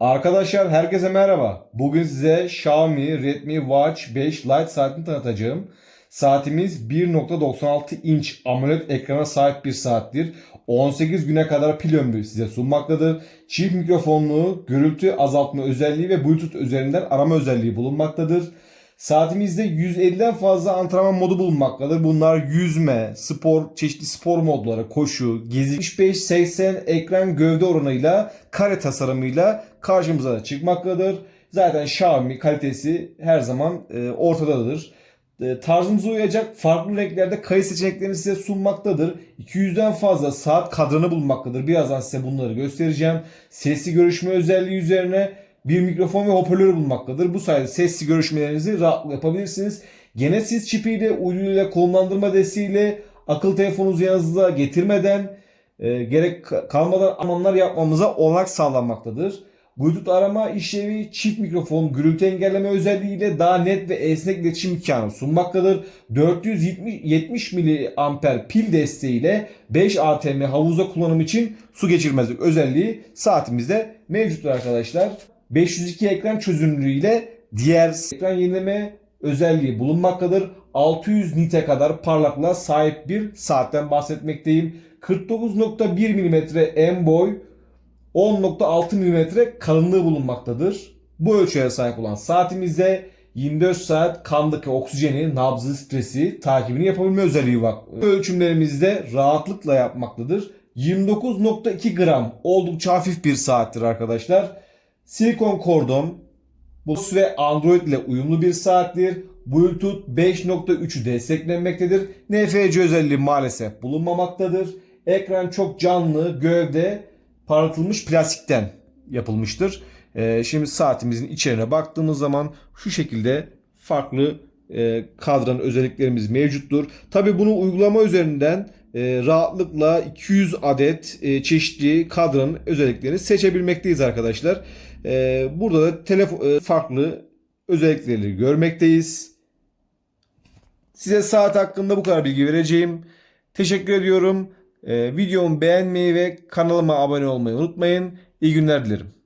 Arkadaşlar herkese merhaba. Bugün size Xiaomi Redmi Watch 5 Lite saatini tanıtacağım. Saatimiz 1.96 inç AMOLED ekrana sahip bir saattir. 18 güne kadar pil ömrü size sunmaktadır. Çift mikrofonlu, gürültü azaltma özelliği ve Bluetooth üzerinden arama özelliği bulunmaktadır. Saatimizde 150'den fazla antrenman modu bulunmaktadır. Bunlar yüzme, spor, çeşitli spor modları, koşu, gezi. 75-80 ekran gövde oranıyla kare tasarımıyla karşımıza çıkmaktadır. Zaten Xiaomi kalitesi her zaman e, ortadadır. E, tarzımıza uyacak farklı renklerde kayıt seçeneklerini size sunmaktadır. 200'den fazla saat kadranı bulunmaktadır. Birazdan size bunları göstereceğim. Sesli görüşme özelliği üzerine bir mikrofon ve hoparlörü bulunmaktadır. Bu sayede sesli görüşmelerinizi rahatlıkla yapabilirsiniz. Genesis çipiyle, uyduyla, konumlandırma desteğiyle akıl telefonunuzu yanınızda getirmeden e, gerek ka- kalmadan amanlar yapmamıza olanak sağlanmaktadır. Bluetooth arama işlevi çift mikrofon gürültü engelleme özelliğiyle daha net ve esnek iletişim imkanı sunmaktadır. 470 mAh pil desteğiyle 5 ATM havuza kullanım için su geçirmezlik özelliği saatimizde mevcuttur arkadaşlar. 502 ekran çözünürlüğüyle diğer ekran yenileme özelliği bulunmaktadır. 600 nite kadar parlaklığa sahip bir saatten bahsetmekteyim. 49.1 mm en boy, 10.6 mm kalınlığı bulunmaktadır. Bu ölçüye sahip olan saatimizde 24 saat kandaki oksijeni, nabzı, stresi takibini yapabilme özelliği var. Ölçümlerimizde rahatlıkla yapmaktadır. 29.2 gram oldukça hafif bir saattir arkadaşlar. Silikon kordon, bu ve Android ile uyumlu bir saattir. Bluetooth 5.3'ü desteklenmektedir. NFC özelliği maalesef bulunmamaktadır. Ekran çok canlı, gövde parlatılmış plastikten yapılmıştır. Ee, şimdi saatimizin içerine baktığımız zaman şu şekilde farklı e, kadran özelliklerimiz mevcuttur. Tabi bunu uygulama üzerinden e, rahatlıkla 200 adet e, çeşitli kadranın özelliklerini seçebilmekteyiz arkadaşlar. E, burada da telefon e, farklı özellikleri görmekteyiz. Size saat hakkında bu kadar bilgi vereceğim. Teşekkür ediyorum. E, videomu beğenmeyi ve kanalıma abone olmayı unutmayın. İyi günler dilerim.